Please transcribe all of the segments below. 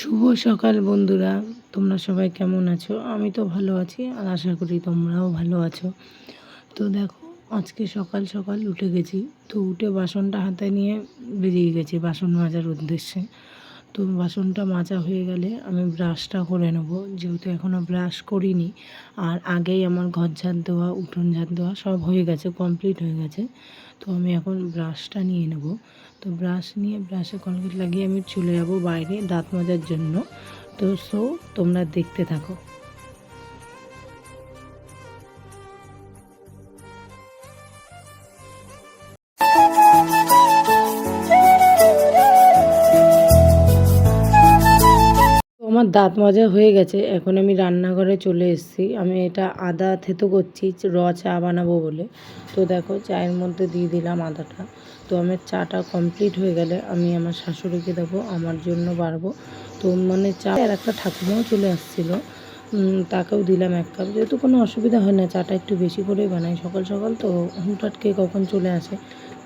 শুভ সকাল বন্ধুরা। তোমরা সবাই কেমন আছো? আমি তো ভালো আছি আর আশা করি তোমরাও ভালো আছো। তো দেখো, আজকে সকাল সকাল উঠে গেছি। তো উঠে বাসনটা হাতে নিয়ে বেরিয়ে গেছি বাসন মাজার উদ্দেশ্যে। তো বাসনটা মাজা হয়ে গেলে আমি ব্রাশটা করে নেব। যেহেতু এখনও ব্রাশ করিনি, আর আগেই আমার ঘর ঝাঁট দেওয়া উঠোন ঝাঁট দেওয়া সব হয়ে গেছে, কমপ্লিট হয়ে গেছে। তো আমি এখন ব্রাশটা নিয়ে নেব। তো ব্রাশ নিয়ে, ব্রাশে কলগেট লাগিয়ে আমি চলে যাব বাইরে দাঁত মাজার জন্য। তো সো তোমরা দেখতে থাকো। আমার দাঁত মাজা হয়ে গেছে, এখন আমি রান্নাঘরে চলে এসেছি। আমি এটা আদা থেতো করছি, র চা বানাবো বলে। তো দেখো, চায়ের মধ্যে দিয়ে দিলাম আদাটা। তো আমার চাটা কমপ্লিট হয়ে গেলে আমি আমার শাশুড়িকে দেবো, আমার জন্য বাড়বো। তো মানে চা আর একটা ঠাকুমাও চলে আসছিল। তাকেও দিলাম এক কাপ। যেহেতু কোনো অসুবিধা হয় না, চাটা একটু বেশি করেই বানাই। সকাল সকাল তো হুটহাট কে কখন চলে আসে,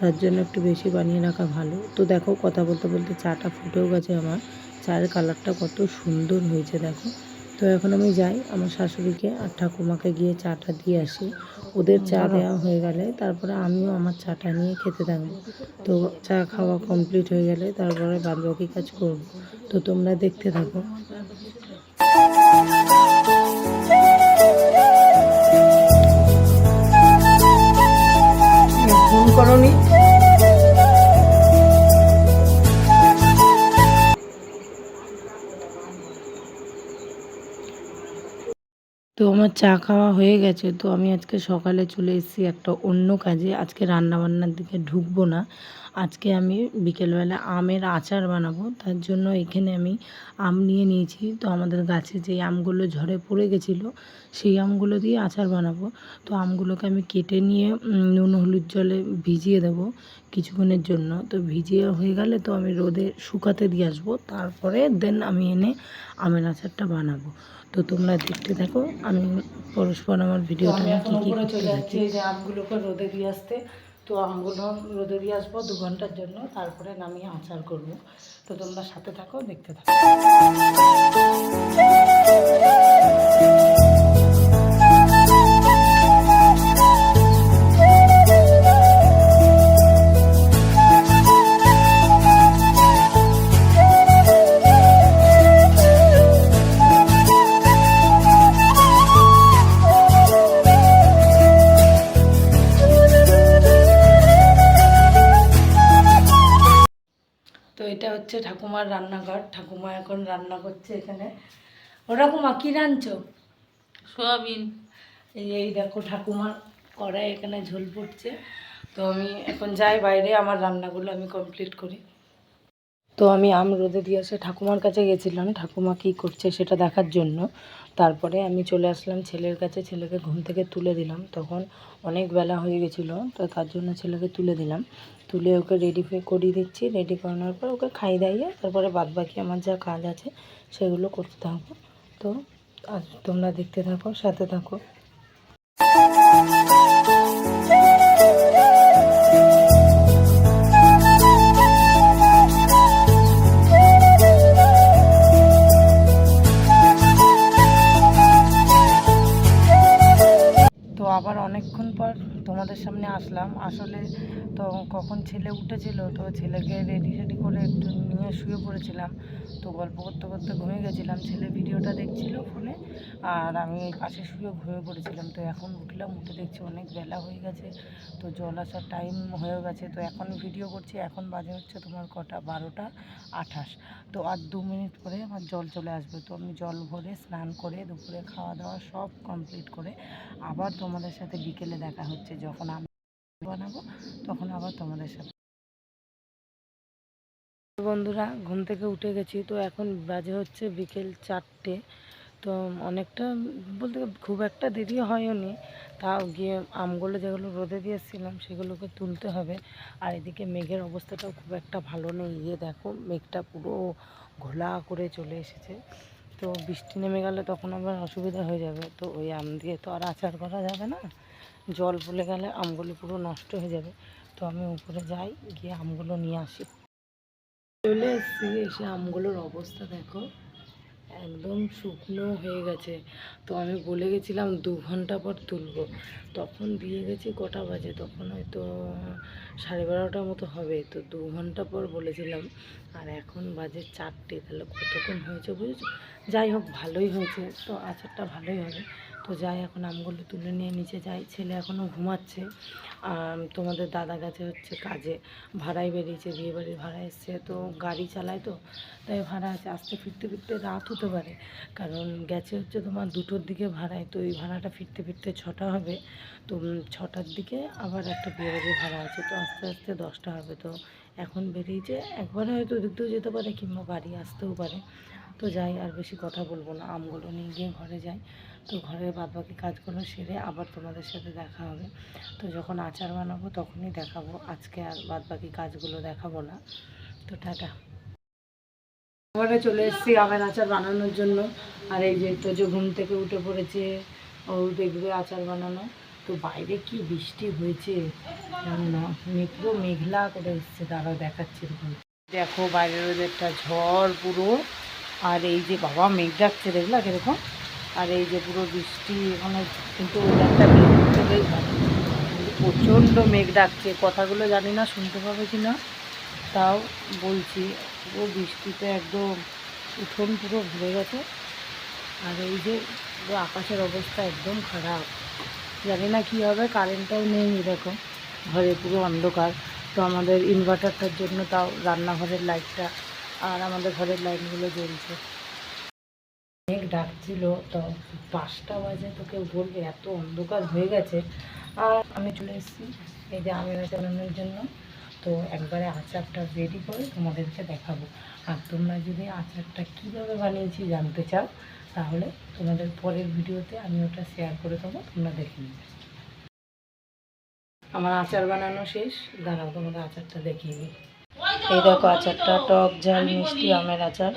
তার জন্য একটু বেশি বানিয়ে রাখা ভালো। তো দেখো, কথা বলতে বলতে চাটা ফুটেও গেছে আমার। চায়ের কালারটা কত সুন্দর হয়েছে দেখো। তো এখন আমি যাই আমার শাশুড়িকে আর ঠাকুমাকে গিয়ে চাটা দিয়ে আসি। ওদের চা দেওয়া হয়ে গেলে তারপরে আমিও আমার চাটা নিয়ে খেতে থাকব। তো চা খাওয়া কমপ্লিট হয়ে গেলে তারপরে বাদ বাকি কাজ করব। তো তোমরা দেখতে থাকো। ফোন করনি? তো আমার চা খাওয়া হয়ে গেছে, তো আমি আজকে সকালে চলে এসেছি একটা অন্য কাজে। আজকে রান্নাবান্নার দিকে ঢুকবো না। আজকে আমি বিকেলবেলা আমের আচার বানাবো, তার জন্য এখানে আমি আম নিয়ে নিয়েছি। তো আমাদের গাছে যে আমগুলো ঝড়ে পড়ে গেছিল, সেই আমগুলো দিয়ে আচার বানাবো। তো আমগুলোকে আমি কেটে নিয়ে নুন হলুদ জলে ভিজিয়ে দেবো কিছুক্ষণের জন্য। তো ভিজিয়ে হয়ে গেলে তো আমি রোদে শুকাতে দিয়ে আসব, তারপরে দেন আমি এনে আমের আচারটা বানাবো। তো তোমরা দেখতে থাকো, আমি পরস্পর আমার ভিডিওটা আমি কী কী করতে যে আমগুলোকে রোদে দিয়ে আসতে। তো আমগুলো রোদে দিয়ে আসব দু ঘণ্টার জন্য, তারপরে নামিয়ে আচার করব। তো তোমরা সাথে থাকো, দেখতে থাকো। হচ্ছে ঠাকুমার রান্নাঘর ঠাকুমা এখন রান্না করছে এখানে। ও ঠাকুমা কী রাঁধছো? সোয়াবিন। এই এই দেখো ঠাকুমার কড়াই এখানে ঝোল পড়ছে। তো আমি এখন যাই বাইরে আমার রান্নাগুলো আমি কমপ্লিট করি। তো আমি আম রোদে দিয়ে এসে ঠাকুমার কাছে গেছিলাম। ঠাকুমা কী করছে সেটা দেখার জন্য। তারপরে আমি চলে আসলাম ছেলের কাছে, ছেলেকে ঘুম থেকে তুলে দিলাম। তখন অনেক বেলা হয়ে গেছিল, তো তার জন্য ছেলেকে তুলে দিলাম। তুলে ওকে রেডি করিয়ে দিচ্ছি। রেডি করানোর পর ওকে খাই দাইয়ে তারপরে বাদ বাকি আমার যা কাজ আছে সেগুলো করতে থাকব। তো আর তোমরা দেখতে থাকো, সাথে থাকো। আবার অনেকক্ষণ পর তোমাদের সামনে আসলাম। আসলে তো কখন ছেলে উঠেছিল, তো ছেলেকে রেডি রেডি করে একটু নিয়ে শুয়ে পড়েছিলাম। তো গল্প করতে করতে ঘুমিয়ে গেছিলাম। ছেলে ভিডিওটা দেখছিল ফোনে আর আমি পাশে শুয়ে ঘুমিয়ে পড়েছিলাম। তো এখন উঠলাম, উঠে দেখছি অনেক বেলা হয়ে গেছে। তো জল আসার টাইম হয়ে গেছে। তো এখন ভিডিও করছি। এখন বাজে হচ্ছে তোমার কটা? বারোটা আঠাশ। তো আর দু মিনিট পরে আমার জল চলে আসবে। তো আমি জল ভরে স্নান করে দুপুরে খাওয়া দাওয়া সব কমপ্লিট করে আবার তোমাদের সাথে বিকেলে দেখা হচ্ছে, যখন আমি বানাবো, তখন আবার তোমাদের সাথে। বন্ধুরা, ঘুম থেকে উঠে গেছি, তো এখন বাজে হচ্ছে বিকেল চারটে। তো অনেকটা বলতে খুব একটা দেরি হয়নি। তাও গিয়ে আমগুলো যেগুলো রোদে দিয়েছিলাম, সেগুলোকে তুলতে হবে। আর এদিকে মেঘের অবস্থাটাও খুব একটা ভালো নেই। ইয়ে দেখো, মেঘটা পুরো ঘোলা করে চলে এসেছে। তো বৃষ্টি নেমে গেলে তখন আবার অসুবিধা হয়ে যাবে। তো ওই আম দিয়ে তো আর আচার করা যাবে না। জল পড়ে গেলে আমগুলো পুরো নষ্ট হয়ে যাবে। তো আমি উপরে যাই, গিয়ে আমগুলো নিয়ে আসি। চলে এসেছি, এসে আমগুলোর অবস্থা দেখো। একদম শুকনো হয়ে গেছে। তো আমি বলে গেছিলাম, দু ঘণ্টা পর তুলব। তখন দিয়ে গেছি কটা বাজে, তখন হয়তো সাড়ে বারোটার মতো হবে। তো দু ঘণ্টা পর বলেছিলাম, আর এখন বাজে চারটে, তাহলে কতক্ষণ হয়েছে বুঝেছ? যাই হোক, ভালোই হয়েছে। তো আচারটা ভালোই হবে। তো যাই, এখন আমগুলো তুলে নিয়ে নিচে যাই। ছেলে এখনও ঘুমাচ্ছে। তোমাদের দাদা গেছে হচ্ছে কাজে। ভাড়ায় বেরিয়েছে বিয়ে বাড়ির ভাড়া এসছে। তো গাড়ি চালায় তো, তাই ভাড়া আছে। আসতে ফিরতে ফিরতে রাত হতে পারে। কারণ গেছে হচ্ছে তোমার দুটোর দিকে ভাড়ায়। তো এই ভাড়াটা ফিরতে ফিরতে ছটা হবে। তো ছটার দিকে আবার একটা বিয়ে বাড়ির ভাড়া আছে। তো আস্তে আস্তে দশটা হবে। তো এখন বেরিয়েছে। একবারে হয়তো দিয়েও যেতে পারে কিংবা বাড়ি আসতেও পারে। তো যাই, আর বেশি কথা বলব না, আমগুলো নিয়ে গিয়ে ঘরে যাই। তো ঘরের বাদবাকি কাজগুলো সেরে আবার তোমাদের সাথে দেখা হবে। তো যখন আচার বানাবো তখনই দেখাবো, আজকে আর বাদবাকি কাজগুলো দেখাবো না। তো টাটা। ঘরে চলে এসেছি আমের আচার বানানোর জন্য। আর এই যে তো যে ঘুম থেকে উঠে পড়েছে, ও দেখবে আচার বানানো। তো বাইরে কি বৃষ্টি হয়েছে জানো না। মেঘলা করে এসছে, দাঁড়াও দেখাচ্ছে দেখো বাইরের ওদেরটা ঝড় পুরো। আর এই যে বাবা মেঘ ডাকছে, দেখলা কীরকম? আর এই যে পুরো বৃষ্টি, এখানে কিন্তু একটা প্রচণ্ড মেঘ ডাকছে, কথাগুলো জানি না, শুনতে পাবে কি না, তাও বলছি, পুরো বৃষ্টিতে একদম উঠোন পুরো ভরে গেছে। আর এই যে পুরো আকাশের অবস্থা একদম খারাপ। জানি না কী হবে, কারেন্টটাও নেই এরকম। ঘরে পুরো অন্ধকার। তো আমাদের ইনভার্টারটার জন্য তাও রান্নাঘরের লাইটটা আর আমাদের ঘরের লাইটগুলো জ্বলছে। মেঘ ডাকছিল, তো পাঁচটা বাজে তো কেউ বলবে, এত অন্ধকার হয়ে গেছে। আর আমি চলে এসেছি এই যে আমের আচার জন্য। তো একবারে আচারটা রেডি করে তোমাদেরকে দেখাবো। আর তোমরা যদি আচারটা কীভাবে বানিয়েছি জানতে চাও, তাহলে তোমাদের পরের ভিডিওতে আমি ওটা শেয়ার করে দেবো, তোমরা দেখে নেবে। আমার আচার বানানো শেষ। দাঁড়াও তোমাদের আচারটা দেখিয়ে দিই। এই দেখো আচারটা, টক ঝাল, মিষ্টি, আমের আচার।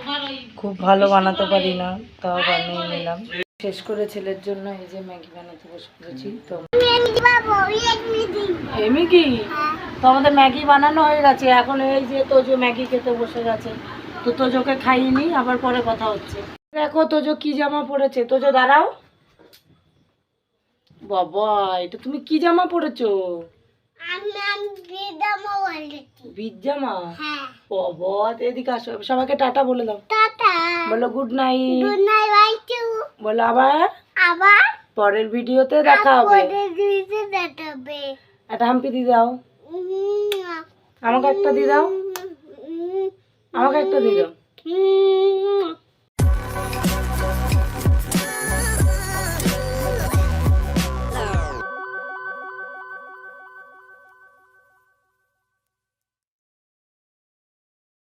খুব ভালো বানাতে পারি না, তাও বানিয়ে নিলাম। শেষ করে ছেলের জন্য এই যে ম্যাগি বানাতে বসে পড়েছি, তো কি তো আমাদের ম্যাগি বানানো হয়ে গেছে, এখন এই যে তোজো ম্যাগি খেতে বসে গেছে। তো তোজোকে খাইনি আবার পরে কথা হচ্ছে। দেখো তোজো কি জামা পরেছে, তোজো দাঁড়াও। বাবা, এটা তুমি কি জামা পরেছো? এদিকে আসো। সবাইকে টাটা বলে দাও। বলো গুড নাইট বলো আবার? আবার? পরের ভিডিওতে দেখা হবে। দিতে দেখাবে একটা হাম্পি দিয়ে দাও। আমাকে একটা দিয়ে দাও। আমাকে একটা দিয়ে দাও।